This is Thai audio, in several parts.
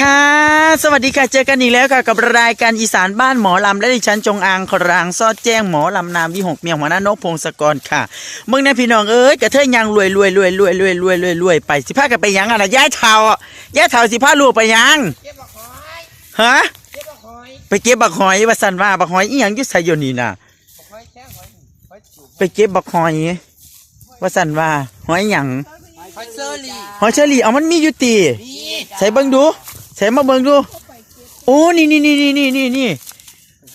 ค่ะ สวัสดีค่ะ เจอกันอีกแล้วค่ะ กับรายการอีสานบ้านหมอลำและดิฉันจงอางครางซอดแจ้งหมอลำนามวิหกเมียงหัวหน้านกพงศกรค่ะมึงเนี่ยพี่น้องเอ้ยกระเทยยังรวยรวยรวยรวยรวยรวยรวยรวยไปสิพากันไปยังอะไรย้ายเท่าย้ายเทาสิพาลูกไปยังเก็บบกหอยฮะเก็บบกหอยไปเก็บบักหอยว่าสันว่าบักหอยอีหยังยุ่ใส่ยนีน่ะไปเก็บบักหอยว่าสันว่าหอยหยัง อยเซอรี่หอยเชอรี่เอามันมีอยู่ตีดีใส่เบิ่งดู ใส่มาเบิ่งดู โอ้ นี่นี่นี่นี่นี่นี่นี่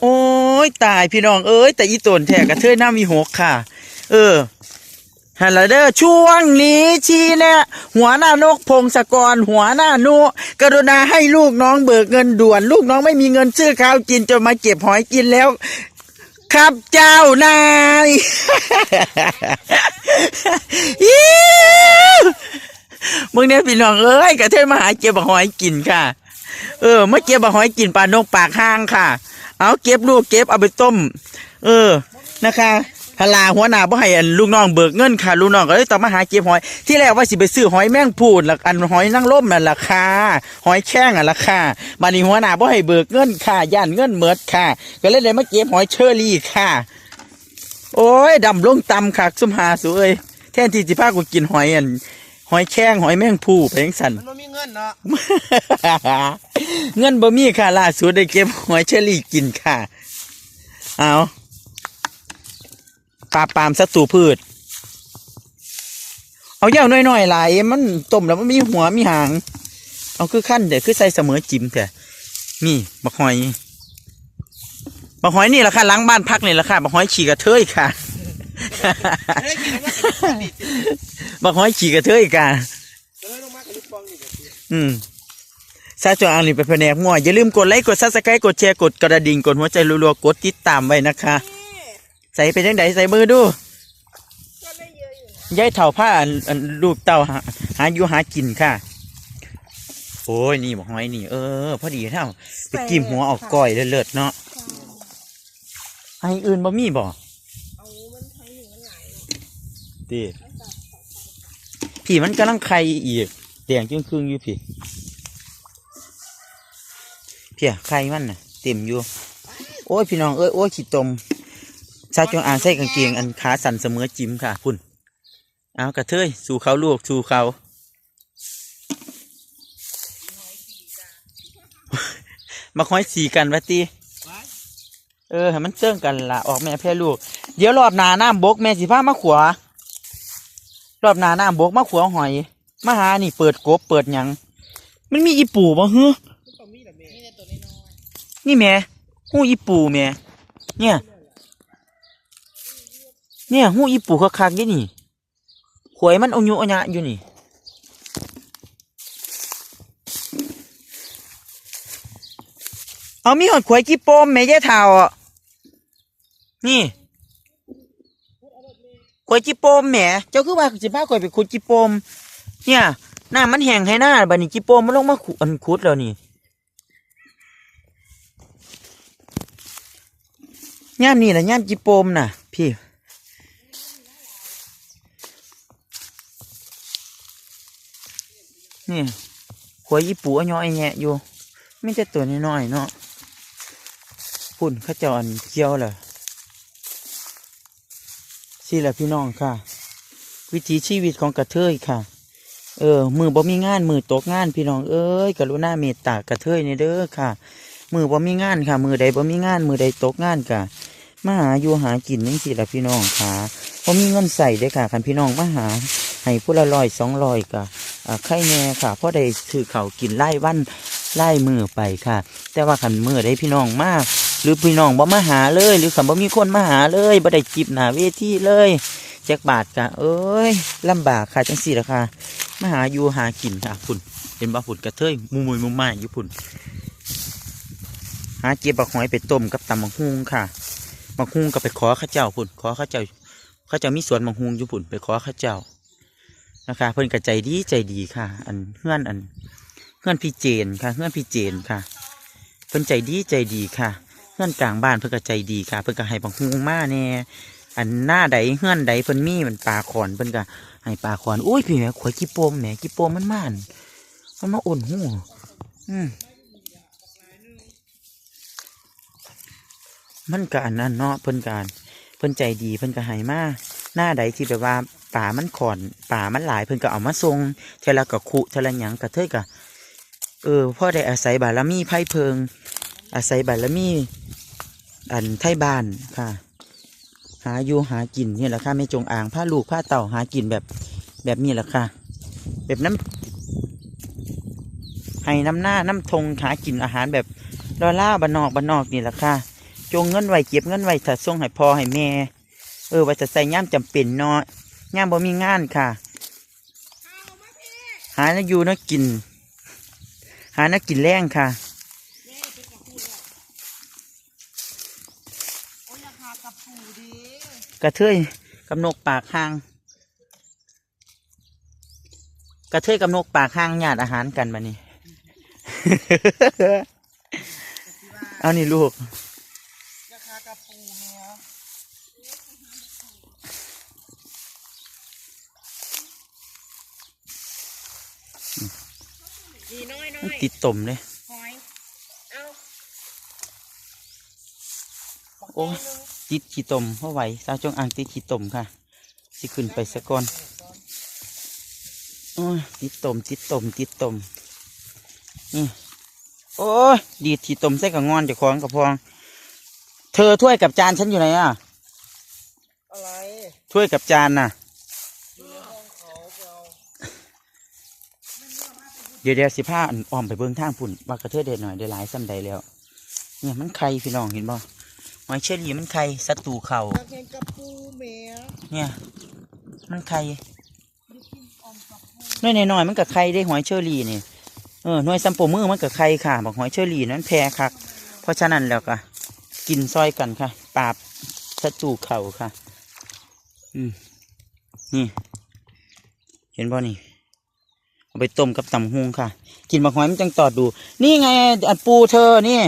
โอ้ยตายพี่น้องเอ้ยแต่อีตนแท้กระเทยหน้ามีหกค่ะ เออฮัลโหลเด้อช่วงนี้ชีแนะหัวหน้านกพงศกร หัวหน้านุกรุณาให้ลูกน้องเบิกเงินด่วน ลูกน้องไม่มีเงินซื้อข้าวกินจนมาเก็บหอยกินแล้ว ครับเจ้านายอิ๊วมึงเนี่ยพี่น้องเอ้ยกระเทยมาหาเก็บหอยกินค่ะ เออมาเก็บหอยกินปลานกปากห้างค่ะ เอาเก็บลูกเก็บเอาไปต้ม เออนะคะ ทลาหัวหน้าบ่ให้อันลูกน้องเบิกเงินค่ะลูกน้องก็เลยต้องมาหาเก็บหอย ที่แรกว่าสิไปซื้อหอยแมงพูดแล้วอันหอยนางรมนั่นราคาหอยแข้งอะราคาบัดนี้หัวหน้าบ่ให้เบิกเงินค่ะย่านเงินเมิดค่ะ ก็เลยเลยมาเก็บหอยเชอรี่ค่ะ โอ้ยดำลงตำค่ะซุมหาสวยแทนที่สิพากูกินหอยอันหอยแข้งหอยแมงผู้ไปยังสันมันไม่มีเงินเนาะเงินบ่มีค่ะล่าสุดได้เก็บหอยเชอรี่กินค่ะ เอา ปราบปรามศัตรูพืช เอาเย่าน้อยๆหลายมันต้มแล้วมันมีหัวมีหาง เอาคือขั้นเดี๋ยวคือใส่เสมอจิ้มเถอะนี่บักหอยบักหอยนี่แหละค่ะล้างบ้านพักนี่แหละค่ะบักหอยฉีกกระเทยค่ะเฮ้ยกินแล้วมันก็ดิบักหอยฉีกกระเทยค่ะอืมซาจออังนี่เป็นแผนกง่วอย่าลืมกดไลค์กดซับสไครต์กดแชร์กดกระดิ่งกดหัวใจรัวๆกดติดตามไว้นะคะ ใส่ไปจังไดใส่มือดูยายเถ่าผ้าอันอันลูกเต่าหาหาอยู่หากินค่ะ โอ้ยนี่บอกหอยนี่ เออพอดีเท่าไปกิมหัวเออกก้อยเลิศๆเนาะไออื่นบ่มีบ่ตีพี่มันกำลังไข่อีกแดงจึงครึ่งๆอยู่พี่เพียไข่มันน่ะเต็มอยู่ โอ้ยพี่น้องเอ้ยโอ้ยขี้ตม ชายจงอางใส่กางเกงอันขาสั่นเสมอจิ้มค่ะพุ่นเอากระเทยสู่เขาลูกสู่เขามาคอยสีกันวะตีเออให้มันเสื่องกันละออกแม่แพ้ลูก เดี๋ยวรอบหนาน้ำบกแม่สิพามาขวารอบหนาน้ำบกมาขวหอยมาหานี่เปิดกบเปิดหยัง มันมีอีปูบ่เฮ้อต้องมีแหละแม่นี่ตัวน้อยนี่แม่หูอีปูแม่เนี่ย เนี่ยหูอีปูคักๆยี่นี่หวยมันเอายุเอาญะอยู่นี่เอามีหอดขวยกี่โปมแม่ยายเท่าอะนี่ขวยกี่โปมแหม่เจ้าคือว่าสิพาขวยไปขุดกี่โปมเนี่ยหน้ามันแห้งให้หน้าบัดนี้กี่โปมมันลงมาขุดอันขุดแล้วนี่ย่ามนี่แหละย่ามจีโปมน่ะ พี่ นี่หัวยี่ปูอ้อยไอแงะอยู่ไม่ใช่ตัวน้อยๆเนาะพุ่นข้าเจ้าอันเกี่ยวเลยสิแหละพี่น้องค่ะ วิถีชีวิตของกระเทยค่ะ เออ มือบ่มีงาน มือตกงานพี่น้องเอ้ยกรุณาเมตตากระเทยนี่เด้อค่ะ มือบ่มีงานค่ะ มือใดบ่มีงาน มือใดตกงานค่ะมาหาอยู่หากินนี่สิละพี่น้องค่ะพอมีเงินใส่ได้อค่ะคันพี่น้องมาหา ให้ผู้ละร้อยสองร้อยกะอ่าไข่แน่ค่ะเพราะได้ถือเขากินไล่วันไล่มือไปค่ะ แต่ว่าขันมือได้พี่น้องมาก หรือพี่น้องบ่มาหาเลย หรือขันบ่มีคนมาหาเลยบ่ได้จิบหนาเวทีเลยแจ็คบาทกะเอ้ยลำบากค่ะจังสี่ละค่ะมาหาอยู่หากินค่ะพุ่นเห็นบ่พุ่นกระเทยมุมมุยมุมไม่ายอยู่พุ่นหาเก็บบักหอยไปต้มกับตำบักฮุงค่ะบักฮุงก็ไปขอข้าเจ้าพุ่นขอข้าเจ้าข้าเจ้ามีสวนบักฮุงอยู่พุ่นไปขอข้าเจ้า นะคะ เพิ่นก็ใจดีใจดีค่ะ อันเพื่อนอันเพื่อนพี่เจนค่ะเพื่อนพี่เจนค่ะ เพิ่นใจดีใจดีค่ะ เพื่อนกลางบ้านเพิ่นก็ใจดีค่ะ เพิ่นก็ให้บักฮุงมาแน่อันหน้าใดเฮือนใดเพิ่นมีมันปลาขอนเพิ่นก็ให้ปลาขอนอุ้ยพี่แม่ขวยกี่โปมแม่กี่โปมมันมันมันมาอ่นหูอืมมันกอันนั้นเนาะเพิ่นกอันเพิ่นใจดีเพิ่นก็ให้มาหน้าใดที่แบบว่า ป่ามันขอนป่ามันหลายเพิ่นก็เอามาส่งเทละก็คุเทละหยังก็เทยก็เออพ่อได้อาศัยบารมีไพ่เพิง อาศัยบารมีอันไทยบ้านค่ะ หาอยู่หากินนี่แหละค่ะไม่จงอ่างผ้าลูกผ้าเต่าหากินแบบแบบนี้แหละค่ะ แบบน้ำให้น้ำหน้าน้ำทงหากินอาหารแบบลอล่าบานนอกบานนอกนี่แหละค่ะ จงเงินไว้เก็บเงินไว้ถ้าส่งให้พ่อให้แม่ เออไว้จะใส่ย่ามจำเป็นเนาะ ย่ามบ่มีงานค่ะ หาเนาอยู่เนากิน หาเนากินแรงค่ะกระเทยกับนกปากหาง กระเทยกับนกปากหางญาติอาหารกันมานี่ เอานี่ลูก ราคากับปูเนี่ย ดีน้อยน้อมันยติดต่มเลยหอยเอาโอ้ยติดขี้ต่มเพราะไหวสาวจงอ่างติดขี้ต่มค่ะสิขึ้นไปสะก่อนโอ้ยติดต่มติดต่มติดต่มนี่โอ้ยดีดขี้ต่มใส่กับงอนเจะคล้าของกับพอง เธอถ้วยกับจานฉันอยู่ไหนอะอะไรถ้วยกับจานน่ะ อยู่ในห้องเขาเรา เดี๋ยวเดี๋ยวสิผ้าอันอ้อมไปเบิ้งทางพุ่นว่ากระเทยเด็ดหน่อยได้หลายซ้ำใดแล้ว เนี่ยมันไข่พี่น้องเห็นบ่หอยเชอรี่มันไข่ศัตรูเข่าอยากเห็นกับปูแหม่เนี่ย มันไข่น้อยหน่อยๆมันกับไข่ได้หอยเชอรี่นี่เออหน่วยซัมโปมือมันกับไข่ค่ะบอกหอยเชอรี่นั้นแพงคักเพราะฉะนั้นแล้วก็กินซอยกันค่ะ ปราบศัตรูเข่าค่ะ อืมนี่ เห็นบ่นี่ เอาไปต้มกับตำฮุงค่ะ กินบักหอยมันจังตอดดู นี่ไงอันปูเธอนี่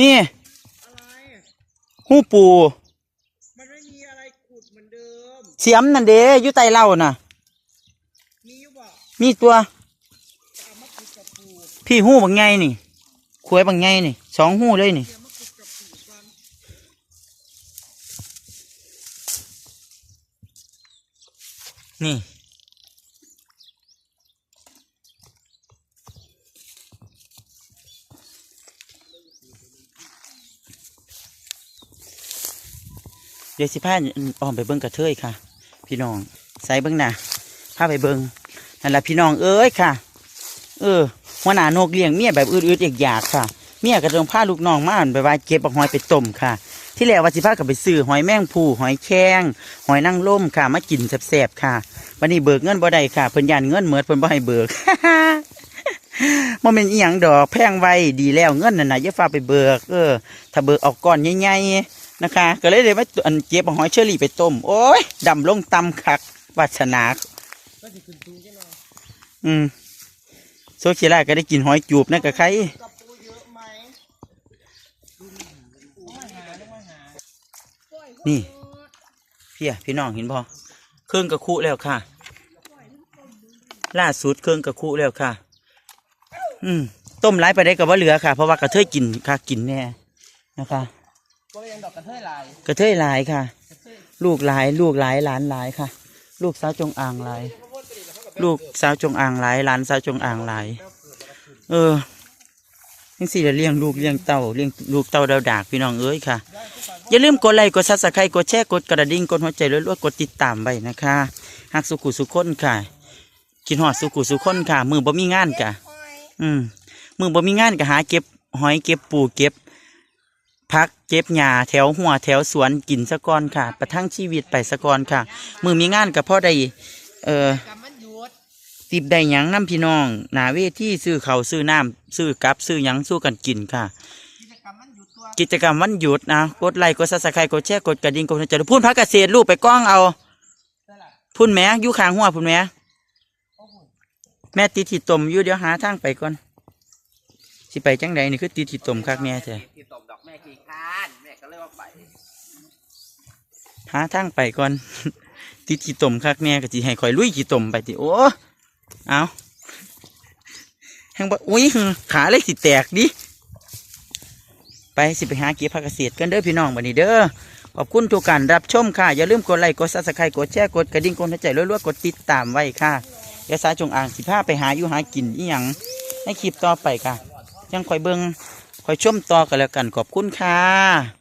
นี่อะไรหูปู มันไม่มีอะไรขุดเหมือนเดิม เสียมนั่นเด้อยู่ใต้เหล้าน่ะ มีอยู่บ่มีตัวจะเอามาขุดกับปูพี่หูบางไงนี่ขวยบางไงนี่สองหูเลยนี่เดี๋ยวมาขุดกับปูกัน เดี๋ยวสิพาอ้อมไปเบิ้งกระเทยค่ะ พี่น้องใส่เบิ้งหนะพาไปเบิ้งนั่นแหละพี่น้องเอ้ยค่ะ เออหัวหน้านกเลี้ยงเมียแบบอืดๆอยากๆค่ะเมียก็ต้องพาลูกน้องมานไปว่าเก็บหอยไปต้มค่ะ ที่แล้วว่าสิพากับไปซื้อหอยแมงภูหอยแครงหอยนางรมค่ะมากินแซ่บๆค่ะวันนี้เบิกเงินบ่ได้ค่ะเพิ่นยานเงินเหมือดเพิ่นบ่ให้เบิกมันเป็นอีหยังดอกแพงไว้ดีแล้วเงินนั่นน่ะอย่าฟ้าไปเบิก เออ ถ้าเบิกออกก้อนใหญ่ๆ นะคะ ก็เลยได้มาอันเก็บหอยเชอรี่ไปต้ม โอ้ยดำลงตำคักวาสนาก็จะขึ้นตูกันหน่อยอืมโซเชียลก็ได้กินหอยจูบนั่นกับใครนี่ปูมาหาดูมาหานี่พี่พี่น้องเห็นพอเครื่องกระคุแล้วค่ะ ล่าสุดเครื่องกระคุแล้วค่ะ อืมต้มไร้ไปได้กับว่าเหลือค่ะ เพราะว่ากระเทยกินค่ะกินแน่นะคะ ก็ยังดอกกระเทยลายกระเทยหลายค่ะ ลูกหลาย ลูกหลายหลานหลายค่ะ ลูกสาวจงอางหลาย ลูกสาวจงอางหลายหลานสาวจงอางหลาย เออยังสี่เลี้ยงลูกเลี้ยงเต่าเลี้ยงลูกเต่าดาวดากพี่น้องเอ้ยค่ะอย่าลืมกดไลค์กดซับสไครต์กดแชร์กดกระดิ่งกดหัวใจรัวๆกดติดตามไว้นะคะหักสุขุสุขคนค่ะกินหอดสุขุสุขคนค่ะ มือบ่มีงานกะอืมมือบ่มีงานก็หาเก็บหอยเก็บปูเก็บพัก เก็บหญ้าแถวหัวแถวสวนกินสะกอนค่ะ ประทังชีวิตไปสะกอนค่ะ มือมีงานก็พอได้เอ่อกำมันหยุดติบได้หยังน้ำพี่น้องหนาเวที่ซื้อเขาซื้อน้ำซื้อกับซื้อหยังสู้กันกินค่ะ กิจกรรมวันหยุดนะกดไลค์กดซับสไครต์กดแชร์กดกระดิ่งกดหัวใจพูดพักเกษตรลูกไปกล้องเอาพุ่นแม่ยู่ขางหัวพุ่นแม่แม่ติดที่ตมอยู่เดี๋ยวหาทางไปก่อนสิไปจังใดนี่คือติดที่ตมคักแม่แท้ ม่กี่คานแม่ก็เลยว่าไปหาทางไปก่อน ติดที่ตมคักแม่ก็สิให้คอยลุยที่ตมไปติโอ้เอาแห่งบ่อุ้ยขาเลยสิแตกดิไปสิไปหาเก็บผักเกษตรกันเด้อพี่น้องบันนี้เด้อขอบคุณทุกการรับชมค่ะ อย่าลืมกดไลค์กดซับสไครต์กดแชร์กดกระดิ่งกดหัวใจรัวๆกดติดตามไว้ค่ะยาสาจงอ่างสิพาไปหาอยู่หากินอีหยังในคลิปต่อไปค่ะยังคอยเบิง คอยชมต่อกันแล้วกันขอบคุณค่ะ